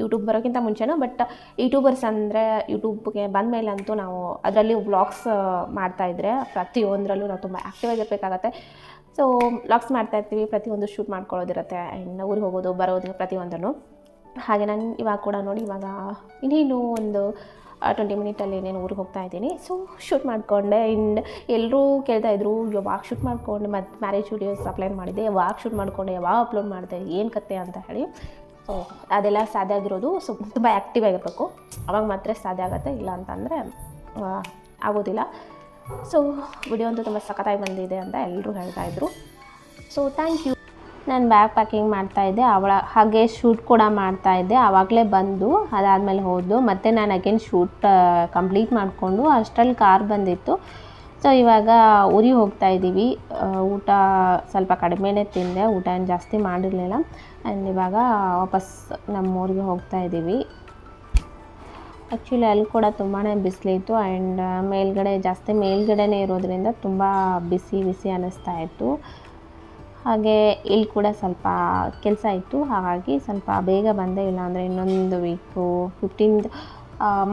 ಯೂಟ್ಯೂಬ್ ಬರೋಕ್ಕಿಂತ ಮುಂಚೆನೂ ಬಟ್ ಯೂಟ್ಯೂಬರ್ಸ್ ಅಂದರೆ ಯೂಟ್ಯೂಬ್ಗೆ ಬಂದ ಅಂತೂ ನಾವು ಅದರಲ್ಲಿ ವ್ಲಾಗ್ಸ್ ಮಾಡ್ತಾಯಿದ್ರೆ ಪ್ರತಿಯೊಂದರಲ್ಲೂ ನಾವು ತುಂಬ ಆ್ಯಕ್ಟಿವ್ ಆಗಿರಬೇಕಾಗತ್ತೆ. ಸೊ ವ್ಲಾಗ್ಸ್ ಮಾಡ್ತಾ ಇರ್ತೀವಿ, ಪ್ರತಿಯೊಂದು ಶೂಟ್ ಮಾಡ್ಕೊಳ್ಳೋದಿರುತ್ತೆ ಆ್ಯಂಡ್ ಊರಿಗೆ ಹೋಗೋದು, ಬರೋದು ಪ್ರತಿಯೊಂದನ್ನು. ಹಾಗೆ ನಾನು ಇವಾಗ ಕೂಡ ನೋಡಿ, ಇವಾಗ ಇನ್ನೇನು ಒಂದು ಟ್ವೆಂಟಿ ಮಿನಿಟಲ್ಲಿ నేను ಊರಿಗೆ ಹೋಗ್ತಾ ಇದ್ದೀನಿ. ಸೊ ಶೂಟ್ ಮಾಡಿಕೊಂಡೆ. ಆ್ಯಂಡ್ ಎಲ್ಲರೂ ಕೇಳ್ತಾಯಿದ್ರು ಯಾವಾಗ ಶೂಟ್ ಮಾಡ್ಕೊಂಡು ಮತ್ತು ಮ್ಯಾರೇಜ್ ವೀಡಿಯೋಸ್ ಅಪ್ಲೈ ಮಾಡಿದೆ ಯಾವಾಗ ಶೂಟ್ ಮಾಡಿಕೊಂಡೆ? ಯಾವಾಗ ಅಪ್ಲೋಡ್ ಮಾಡಿದೆ? ಏನು ಕತೆ? ಅಂತ ಹೇಳಿ. ಸೊ ಅದೆಲ್ಲ ಸಾಧ್ಯ ಆಗಿರೋದು. ಸೊ ತುಂಬ ಆ್ಯಕ್ಟಿವ್ ಆಗಿರಬೇಕು. ಅವಾಗ ಮಾತ್ರ ಸಾಧ್ಯ ಆಗುತ್ತೆ. ಇಲ್ಲ ಅಂತಂದರೆ ಆಗೋದಿಲ್ಲ. ಸೊ ವಿಡಿಯೋ ಅಂತೂ ತುಂಬ ಸಖತ್ತಾಗಿ ಬಂದಿದೆ ಅಂತ ಎಲ್ಲರೂ ಹೇಳ್ತಾಯಿದ್ರು ಸೊ ಥ್ಯಾಂಕ್ ಯು ನಾನು ಬ್ಯಾಗ್ ಪ್ಯಾಕಿಂಗ್ ಮಾಡ್ತಾಯಿದ್ದೆ ಅವಳ ಹಾಗೆ ಶೂಟ್ ಕೂಡ ಮಾಡ್ತಾಯಿದ್ದೆ ಆವಾಗಲೇ ಬಂದು ಅದಾದಮೇಲೆ ಹೋದ್ಲು ಮತ್ತು ನಾನು ಅಗೇನ್ ಶೂಟ್ ಕಂಪ್ಲೀಟ್ ಮಾಡಿಕೊಂಡು ಅಷ್ಟರಲ್ಲಿ ಕಾರ್ ಬಂದಿತ್ತು. ಸೊ ಇವಾಗ ಉರಿ ಹೋಗ್ತಾ ಇದ್ದೀವಿ ಊಟ ಸ್ವಲ್ಪ ಕಡಿಮೆನೇ ತಿಂದೆ. ಊಟ ಏನು ಜಾಸ್ತಿ ಮಾಡಿರಲಿಲ್ಲ. ಆ್ಯಂಡ್ ಇವಾಗ ವಾಪಸ್ ನಮ್ಮ ಊರಿಗೆ ಹೋಗ್ತಾ ಇದ್ದೀವಿ ಆ್ಯಕ್ಚುಲಿ ಅಲ್ಲಿ ಕೂಡ ತುಂಬಾ ಬಿಸಿಲಿತ್ತು. ಆ್ಯಂಡ್ ಮೇಲ್ಗಡೆ ಜಾಸ್ತಿ ಮೇಲ್ಗಡೆನೇ ಇರೋದ್ರಿಂದ ತುಂಬ ಬಿಸಿ ಬಿಸಿ ಅನ್ನಿಸ್ತಾ ಇತ್ತು. ಹಾಗೆ ಇಲ್ಲಿ ಕೂಡ ಸ್ವಲ್ಪ ಕೆಲಸ ಇತ್ತು. ಹಾಗಾಗಿ ಸ್ವಲ್ಪ ಬೇಗ ಬಂದೆ, ಇಲ್ಲಾಂದರೆ ಇನ್ನೊಂದು ವೀಕು ಫಿಫ್ಟೀನ್ತ್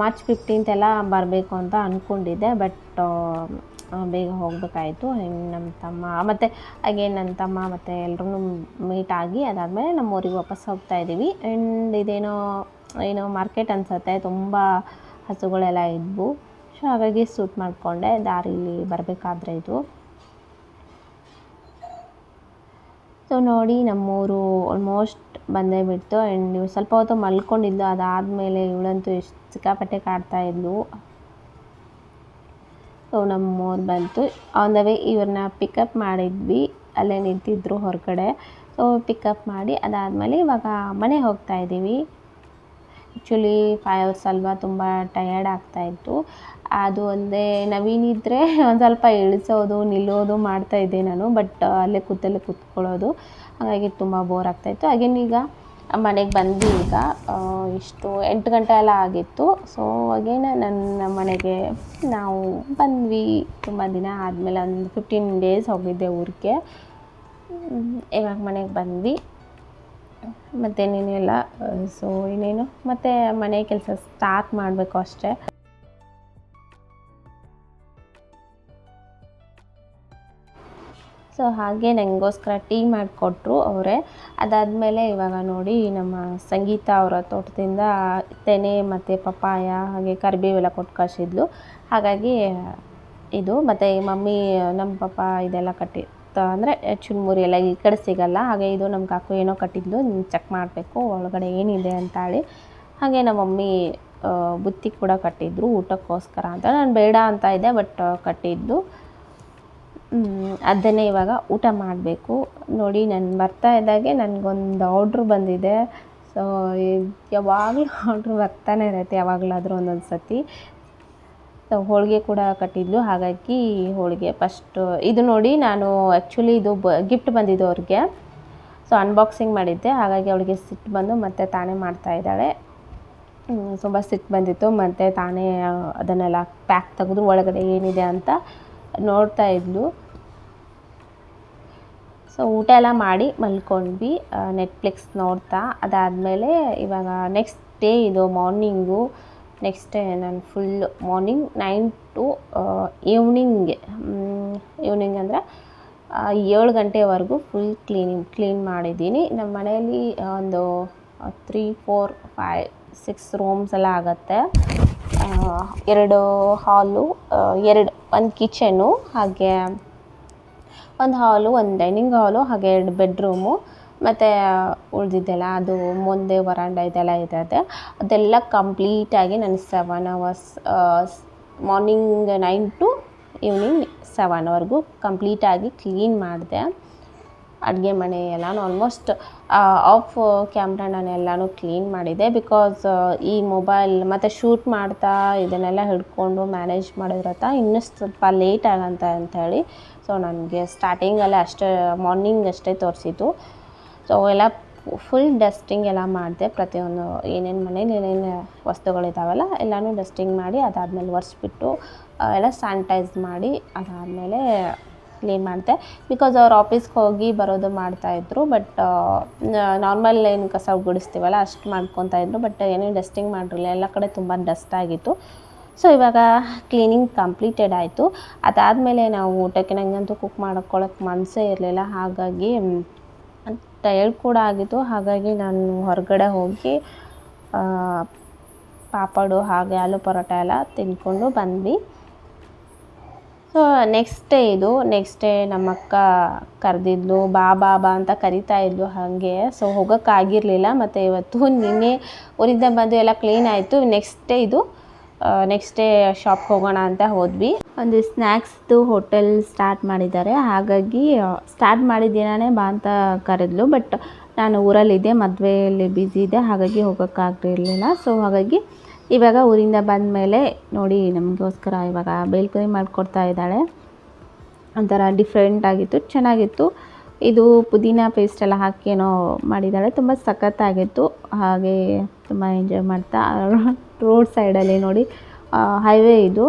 ಮಾರ್ಚ್ ಫಿಫ್ಟೀನ್ತ್ ಎಲ್ಲ ಬರಬೇಕು ಅಂತ ಅಂದ್ಕೊಂಡಿದ್ದೆ ಬಟ್ ಬೇಗ ಹೋಗಬೇಕಾಯಿತು. ನಮ್ಮ ತಮ್ಮ, ಮತ್ತು ಹಾಗೆ ನನ್ನ ತಮ್ಮ ಮತ್ತು ಎಲ್ಲರೂ ಮೀಟ್ ಆಗಿ ಅದಾದಮೇಲೆ ನಮ್ಮ ಊರಿಗೆ ವಾಪಸ್ ಹೋಗ್ತಾ ಇದ್ದೀವಿ. ಆ್ಯಂಡ್ ಇದೇನೋ, ಏನೋ ಮಾರ್ಕೆಟ್ ಅನಿಸುತ್ತೆ, ತುಂಬ ಹಸುಗಳೆಲ್ಲ ಇದ್ವು. ಸೊ ಹಾಗಾಗಿ ಸೂಟ್ ಮಾಡಿಕೊಂಡೆ. ದಾರಿಲಿ ಬರಬೇಕಾದ್ರೆ ಇದು. ಸೊ ನೋಡಿ ನಮ್ಮೂರು ಆಲ್ಮೋಸ್ಟ್ ಬಂದೇ ಬಿಡ್ತು. ಆ್ಯಂಡ್ ನೀವು ಸ್ವಲ್ಪ ಹೊತ್ತು ಮಲ್ಕೊಂಡಿದ್ದು ಅದಾದಮೇಲೆ ಇವಳಂತೂ ಎಷ್ಟು ಸಿಕ್ಕಾಪಟ್ಟೆ ಕಾಡ್ತಾ ಇದ್ಲು. ಸೊ ನಮ್ಮೂರು ಬಂತು. ಆನ್ ದ ವೇ ಇವ್ರನ್ನ ಪಿಕಪ್ ಮಾಡಿದ್ವಿ. ಅಲ್ಲೇ ನಿಂತಿದ್ರು ಹೊರಗಡೆ. ಸೊ ಪಿಕಪ್ ಮಾಡಿ ಅದಾದಮೇಲೆ ಇವಾಗ ಮನೆ ಹೋಗ್ತಾ ಇದ್ದೀವಿ ಆ್ಯಕ್ಚುಲಿ ಫೈವ್ ಅವರ್ಸ್ ಅಲ್ವಾ ತುಂಬ ಟಯರ್ಡ್ ಆಗ್ತಾಯಿತ್ತು ಅದು ಅಲ್ಲದೆ ನವೀನಿದ್ದರೆ ಒಂದು ಸ್ವಲ್ಪ ಇಳಿಸೋದು, ನಿಲ್ಲೋದು ಮಾಡ್ತಾ ಇದ್ದೆ ನಾನು ಬಟ್ ಅಲ್ಲೇ ಕೂತಲ್ಲೇ ಕೂತ್ಕೊಳ್ಳೋದು. ಹಾಗಾಗಿ ತುಂಬ ಬೋರ್ ಆಗ್ತಾಯಿತ್ತು ಹಾಗೇನು ಈಗ ಮನೆಗೆ ಬಂದ್ವಿ ಈಗ ಇಷ್ಟು ಎಂಟು ಗಂಟೆ ಎಲ್ಲ ಆಗಿತ್ತು. ಸೊ ಅಗೇನ್ ನನ್ನ ಮನೆಗೆ ನಾವು ಬಂದ್ವಿ. ತುಂಬ ದಿನ ಆದಮೇಲೆ ಒಂದು ಫಿಫ್ಟೀನ್ ಡೇಸ್ ಹೋಗಿದ್ದೆ ಊರಿಗೆ. ಇವಾಗ ಮನೆಗೆ ಬಂದ್ವಿ. ಮತ್ತೇನೇನಿಲ್ಲ ಸೊ ಇನ್ನೇನು? ಮತ್ತು ಮನೆ ಕೆಲಸ ಸ್ಟಾರ್ಟ್ ಮಾಡಬೇಕು ಅಷ್ಟೇ. ಸೊ ಹಾಗೆ ನನಗೋಸ್ಕರ ಟೀ ಮಾಡಿಕೊಟ್ರು ಅವರೇ. ಅದಾದಮೇಲೆ ಇವಾಗ ನೋಡಿ ನಮ್ಮ ಸಂಗೀತ ಅವರ ತೋಟದಿಂದ ತೆನೆ ಮತ್ತು ಪಪ್ಪಾಯ ಹಾಗೆ ಕರಿಬೇವೆಲ್ಲ ಕೊಟ್ಟು ಕಳಿಸಿದ್ಲು. ಹಾಗಾಗಿ ಇದು ಮತ್ತು ಮಮ್ಮಿ, ನಮ್ಮ ಪಪ್ಪ ಇದೆಲ್ಲ ಕಟ್ಟಿ ಅಂದರೆ ಚುರುಮುರಿ ಎಲ್ಲ ಈ ಕಡೆ ಸಿಗೋಲ್ಲ. ಹಾಗೆ ಇದು ನಮ್ಮ ಕಾಕು ಏನೋ ಕಟ್ಟಿದ್ದು ಚೆಕ್ ಮಾಡಬೇಕು, ಒಳಗಡೆ ಏನಿದೆ ಅಂತ ಹೇಳಿ ಹಾಗೆ ನಮ್ಮ ಮಮ್ಮಿ ಬುತ್ತಿ ಕೂಡ ಕಟ್ಟಿದ್ರು ಊಟಕ್ಕೋಸ್ಕರ ಅಂತ. ನಾನು ಬೇಡ ಅಂತ ಇದ್ದೆ ಬಟ್ ಕಟ್ಟಿದ್ದು. ಅದನ್ನೇ ಇವಾಗ ಊಟ ಮಾಡಬೇಕು. ನೋಡಿ, ನಾನು ಬರ್ತಾ ಇದ್ದಾಗೆ ನನಗೊಂದು ಆರ್ಡ್ರ್ ಬಂದಿದೆ. ಸೊ ಯಾವಾಗಲೂ ಆರ್ಡ್ರ್ ಬರ್ತಾನೆ ಇರುತ್ತೆ, ಯಾವಾಗಲಾದರೂ ಒಂದೊಂದು ಸತಿ ಹೋಳಿಗೆ ಕೂಡ ಕಟ್ಟಿದ್ಲು. ಹಾಗಾಗಿ ಹೋಳಿಗೆ ಫಸ್ಟು ಇದು ನೋಡಿ ನಾನು ಆ್ಯಕ್ಚುಲಿ ಇದು ಬ ಗಿಫ್ಟ್ ಬಂದಿದ್ದು ಅವ್ರಿಗೆ. ಸೊ ಅನ್ಬಾಕ್ಸಿಂಗ್ ಮಾಡಿದ್ದೆ. ಹಾಗಾಗಿ ಅವಳಿಗೆ ಸಿಟ್ಟು ಬಂದು ಮತ್ತೆ ತಾನೇ ಮಾಡ್ತಾ ಇದ್ದಾಳೆ. ತುಂಬ ಸಿಟ್ಟು ಬಂದಿತ್ತು. ಮತ್ತು ತಾನೇ ಅದನ್ನೆಲ್ಲ ಪ್ಯಾಕ್ ತೆಗೆದು ಒಳಗಡೆ ಏನಿದೆ ಅಂತ ನೋಡ್ತಾ ಇದ್ಲು. ಸೊ ಊಟ ಎಲ್ಲ ಮಾಡಿ ಮಲ್ಕೊಂಡ್ವಿ. ನೆಟ್ಫ್ಲಿಕ್ಸ್ ನೋಡ್ತಾ. ಅದಾದಮೇಲೆ ಇವಾಗ ನೆಕ್ಸ್ಟ್ ಡೇ ಇದು ಮಾರ್ನಿಂಗು ನೆಕ್ಸ್ಟ್ ನಾನು full morning nine to evening evening ಅಂದರೆ ಏಳು ಗಂಟೆವರೆಗೂ ಫುಲ್ ಕ್ಲೀನಿಂಗ್ ಕ್ಲೀನ್ ಮಾಡಿದ್ದೀನಿ. ನಮ್ಮ ಮನೆಯಲ್ಲಿ ಒಂದು three four five six rooms ಎಲ್ಲ ಆಗುತ್ತೆ. ಎರಡು ಹಾಲು ಎರಡು, ಒಂದು ಕಿಚನು ಹಾಗೆ, ಒಂದು ಹಾಲು ಒಂದು ಡೈನಿಂಗ್ ಹಾಲು ಹಾಗೆ ಎರಡು ಬೆಡ್ರೂಮು ಮತ್ತು ಉಳಿದಿದ್ದೆಲ್ಲ, ಅದು ಮುಂದೆ ವರಾಂಡ ಇದೆಲ್ಲ ಇದೆ ಅದೆಲ್ಲ ಕಂಪ್ಲೀಟಾಗಿ ನಾನು seven hours morning nine to evening ಸೆವೆನ್ವರೆಗೂ ಕಂಪ್ಲೀಟಾಗಿ ಕ್ಲೀನ್ ಮಾಡಿದೆ. ಅಡುಗೆ ಮನೆ ಎಲ್ಲನೂ ಆಲ್ಮೋಸ್ಟ್ ಆಫ್ ಕ್ಯಾಮ್ರಾ ನಾನು ಎಲ್ಲನೂ ಕ್ಲೀನ್ ಮಾಡಿದೆ ಬಿಕಾಸ್ ಈ ಮೊಬೈಲ್ ಮತ್ತು ಶೂಟ್ ಮಾಡ್ತಾ ಇದನ್ನೆಲ್ಲ ಹಿಡ್ಕೊಂಡು ಮ್ಯಾನೇಜ್ ಮಾಡಿದ್ರತ್ತ ಇನ್ನೂ ಸ್ವಲ್ಪ ಲೇಟ್ ಆಗಂತ ಅಂಥೇಳಿ ಸೊ ನನಗೆ ಸ್ಟಾರ್ಟಿಂಗಲ್ಲೇ ಅಷ್ಟೇ ಮಾರ್ನಿಂಗ್ ಅಷ್ಟೇ ತೋರಿಸಿದ್ದು. ಸೊ ಎಲ್ಲ ಫುಲ್ ಡಸ್ಟಿಂಗ್ ಎಲ್ಲ ಮಾಡಿದೆ ಪ್ರತಿಯೊಂದು ಏನೇನು ಮನೇಲಿ ಏನೇನು ವಸ್ತುಗಳಿದ್ದಾವಲ್ಲ ಎಲ್ಲನೂ ಡಸ್ಟಿಂಗ್ ಮಾಡಿ ಅದಾದಮೇಲೆ ಒರೆಸ್ಬಿಟ್ಟು ಎಲ್ಲ ಸ್ಯಾನಿಟೈಸ್ ಮಾಡಿ ಅದಾದಮೇಲೆ ಕ್ಲೀನ್ ಮಾಡಿದೆ. ಬಿಕಾಸ್ ಅವ್ರು ಆಫೀಸ್ಗೆ ಹೋಗಿ ಬರೋದು ಮಾಡ್ತಾಯಿದ್ರು ಬಟ್ ನಾರ್ಮಲ್ ಏನು ಕಸ ಗುಡಿಸ್ತೀವಲ್ಲ ಅಷ್ಟು ಮಾಡ್ಕೊತಾಯಿದ್ರು ಬಟ್ ಏನೇನು ಡಸ್ಟಿಂಗ್ ಮಾಡಿರಲಿಲ್ಲ. ಎಲ್ಲ ಕಡೆ ತುಂಬ ಡಸ್ಟ್ ಆಗಿತ್ತು. ಸೊ ಇವಾಗ ಕ್ಲೀನಿಂಗ್ ಕಂಪ್ಲೀಟೆಡ್ ಆಯಿತು. ಅದಾದಮೇಲೆ ನಾವು ಊಟಕ್ಕೆ ನನಗಂತೂ ಕುಕ್ ಮಾಡ್ಕೊಳ್ಳೋಕೆ ಮನಸ್ಸೇ ಇರಲಿಲ್ಲ. ಹಾಗಾಗಿ ಟಯರ್ಡ್ ಕೂಡ ಆಗಿತ್ತು ಹಾಗಾಗಿ ನಾನು ಹೊರಗಡೆ ಹೋಗಿ ಪಾಪಡು ಹಾಗೆ ಆಲೂ ಪರೋಟ ಎಲ್ಲ ತಿಂದ್ಕೊಂಡು ಬಂದ್ವಿ. ಸೊ ನೆಕ್ಸ್ಟ್ ಡೇ ಇದು. ನೆಕ್ಸ್ಟ್ ಡೇ ನಮ್ಮಕ್ಕ ಕರೆದಿದ್ಲು. ಬಾ ಬಾ ಬಾ ಅಂತ ಕರಿತಾ ಇದ್ಲು ಹಾಗೆ. ಸೊ ಹೋಗೋಕ್ಕಾಗಿರಲಿಲ್ಲ. ಮತ್ತು ಇವತ್ತು ನಿನ್ನೆ ಊರಿಂದ ಬಂದು ಎಲ್ಲ ಕ್ಲೀನ್ ಆಯಿತು. ನೆಕ್ಸ್ಟ್ ಡೇ ಇದು ನೆಕ್ಸ್ಟ್ ಡೇ ಶಾಪ್ಗೆ ಹೋಗೋಣ ಅಂತ ಹೋದ್ವಿ. ಒಂದು ಸ್ನ್ಯಾಕ್ಸ್ದು ಹೋಟೆಲ್ ಸ್ಟಾರ್ಟ್ ಮಾಡಿದ್ದಾರೆ. ಹಾಗಾಗಿ ಸ್ಟಾರ್ಟ್ ಮಾಡಿದ ದಿನವೇ ಬಾ ಅಂತ ಕರೆದ್ಲು. ಬಟ್ ನಾನು ಊರಲ್ಲಿದ್ದೆ ಮದುವೆಯಲ್ಲಿ ಬ್ಯುಸಿ ಇದೆ ಹಾಗಾಗಿ ಹೋಗೋಕ್ಕಾಗಿರಲಿಲ್ಲ ಸೊ ಹಾಗಾಗಿ ಇವಾಗ ಊರಿಂದ ಬಂದ ಮೇಲೆ ನೋಡಿ ನಮಗೋಸ್ಕರ ಇವಾಗ ಬೇಲ್ಕರಿ ಮಾಡಿಕೊಡ್ತಾ ಇದ್ದಾಳೆ. ಒಂಥರ ಡಿಫ್ರೆಂಟ್ ಆಗಿತ್ತು, ಚೆನ್ನಾಗಿತ್ತು. ಇದು ಪುದೀನ ಪೇಸ್ಟ್ ಎಲ್ಲ ಹಾಕಿ ಏನೋ ಮಾಡಿದ್ದಾಳೆ. ತುಂಬ ಸಖತ್ತಾಗಿತ್ತು. ಹಾಗೆ ತುಂಬ ಎಂಜಾಯ್ ಮಾಡ್ತಾ ರೋಡ್ ಸೈಡಲ್ಲಿ ನೋಡಿ ಹೈವೇ ಇದು.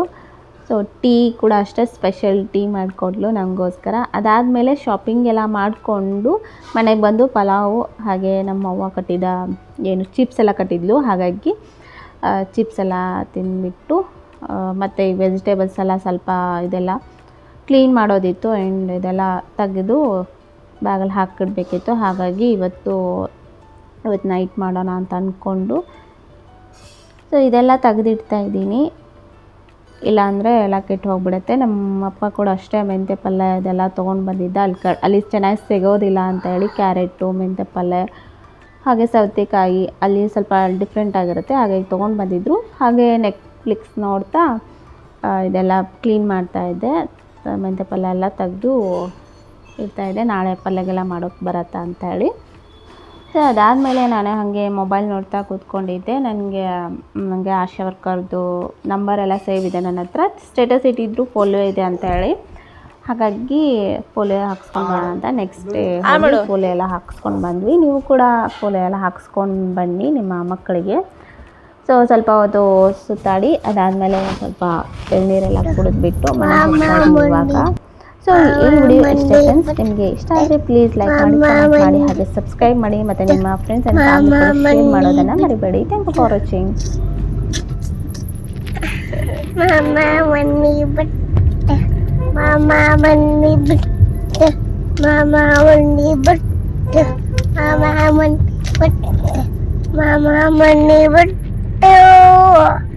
ಸೊ ಟೀ ಕೂಡ ಅಷ್ಟೇ ಸ್ಪೆಷಲ್ ಟೀ ಮಾಡಿಕೊಡ್ಲು ನನಗೋಸ್ಕರ ಅದಾದಮೇಲೆ ಶಾಪಿಂಗ್ ಎಲ್ಲ ಮಾಡಿಕೊಂಡು ಮನೆಗೆ ಬಂದು ಪಲಾವು, ಹಾಗೆ ನಮ್ಮ ಅವ್ವ ಕಟ್ಟಿದ ಏನು ಚಿಪ್ಸ್ ಎಲ್ಲ ಕಟ್ಟಿದ್ಲು. ಹಾಗಾಗಿ ಚಿಪ್ಸ್ ಎಲ್ಲ ತಿಂದ್ಬಿಟ್ಟು ಮತ್ತು ಈ ವೆಜಿಟೇಬಲ್ಸ್ ಎಲ್ಲ ಸ್ವಲ್ಪ ಇದೆಲ್ಲ ಕ್ಲೀನ್ ಮಾಡೋದಿತ್ತು ಆ್ಯಂಡ್ ಇದೆಲ್ಲ ತೆಗೆದು ಬ್ಯಾಗಲ್ಲಿ ಹಾಕಿಡ್ಬೇಕಿತ್ತು ಹಾಗಾಗಿ ಇವತ್ತು ಇವತ್ತು ನೈಟ್ ಮಾಡೋಣ ಅಂತ ಅಂದ್ಕೊಂಡು ಸೊ ಇದೆಲ್ಲ ತೆಗೆದಿಡ್ತಾ ಇದ್ದೀನಿ. ಇಲ್ಲಾಂದರೆ ಎಲ್ಲ ಕೆಟ್ಟು ಹೋಗ್ಬಿಡುತ್ತೆ ನಮ್ಮ ಅಪ್ಪ ಕೂಡ ಅಷ್ಟೇ ಮೆಂತ್ಯ ಪಲ್ಯ ಇದೆಲ್ಲ ತೊಗೊಂಡು ಬಂದಿದ್ದ. ಅಲ್ಲಿ ಕ, ಅಲ್ಲಿ ಚೆನ್ನಾಗಿ ಸಿಗೋದಿಲ್ಲ ಅಂತ ಹೇಳಿ ಕ್ಯಾರೆಟು, ಮೆಂತ್ಯ ಪಲ್ಯ, ಹಾಗೆ ಸೌತೆಕಾಯಿ, ಅಲ್ಲಿ ಸ್ವಲ್ಪ ಡಿಫ್ರೆಂಟ್ ಆಗಿರುತ್ತೆ. ಹಾಗೆ ತೊಗೊಂಡು ಬಂದಿದ್ದರು ಹಾಗೆ ನೆಟ್ಫ್ಲಿಕ್ಸ್ ನೋಡ್ತಾ ಇದೆಲ್ಲ ಕ್ಲೀನ್ ಮಾಡ್ತಾ ಇದ್ದೆ. ಮೆಂತ್ಯ ಪಲ್ಯ ಎಲ್ಲ ತೆಗೆದು ಇಡ್ತಾ ಇದ್ದೆ. ನಾಳೆ ಪಲ್ಯಗೆಲ್ಲ ಮಾಡೋಕ್ಕೆ ಬರತ್ತಾ ಅಂತ ಹೇಳಿ. ಸೊ ಅದಾದಮೇಲೆ ನಾನು ಹಾಗೆ ಮೊಬೈಲ್ ನೋಡ್ತಾ ಕೂತ್ಕೊಂಡಿದ್ದೆ. ನನಗೆ ನನಗೆ ಆಶಾ ವರ್ಕರ್ದು ನಂಬರ್ ಎಲ್ಲ ಸೇವ್ ಇದೆ ನನ್ನ ಹತ್ರ. ಸ್ಟೇಟಸ್ ಇಟ್ಟಿದ್ರು ಪೋಲಿಯೋ ಇದೆ ಅಂತ ಹೇಳಿ. ಹಾಗಾಗಿ ಪೋಲಿಯೋ ಹಾಕ್ಸ್ಕೊಂಡು ಬರೋಣ ಅಂತ ನೆಕ್ಸ್ಟ್ ಡೇ ಪೋಲಿಯೋ ಎಲ್ಲ ಹಾಕ್ಸ್ಕೊಂಡು ಬಂದ್ವಿ. ನೀವು ಕೂಡ ಪೋಲಿಯೋ ಎಲ್ಲ ಹಾಕ್ಸ್ಕೊಂಡು ಬನ್ನಿ ನಿಮ್ಮ ಮಕ್ಕಳಿಗೆ. ಸೊ ಸ್ವಲ್ಪ ಅದು ಸುತ್ತಾಡಿ ಅದಾದಮೇಲೆ ಸ್ವಲ್ಪ ಎಳ್ನೀರೆಲ್ಲ ಕುಡಿದ್ಬಿಟ್ಟು ಮನೆ ಇವಾಗ. ಸೊ ಈ ವಿಡಿಯೋ ಇಷ್ಟ ಫ್ರೆಂಡ್ಸ್ ನಿಮಗೆ ಇಷ್ಟ ಆದರೆ ಪ್ಲೀಸ್ ಲೈಕ್ ಮಾಡಿ ಕಮೆಂಟ್ ಮಾಡಿ ಹಾಗೆ ಸಬ್ಸ್ಕ್ರೈಬ್ ಮಾಡಿ ಮತ್ತು ನಿಮ್ಮ ಫ್ರೆಂಡ್ಸ್ ಆ್ಯಂಡ್ ಫ್ಯಾಮಿಲಿ ಶೇರ್ ಮಾಡೋದನ್ನು ಮರಿಬೇಡಿ thank you for watching Mama mandi betta. Mama mandi betta. Mama mandi betta. Mama.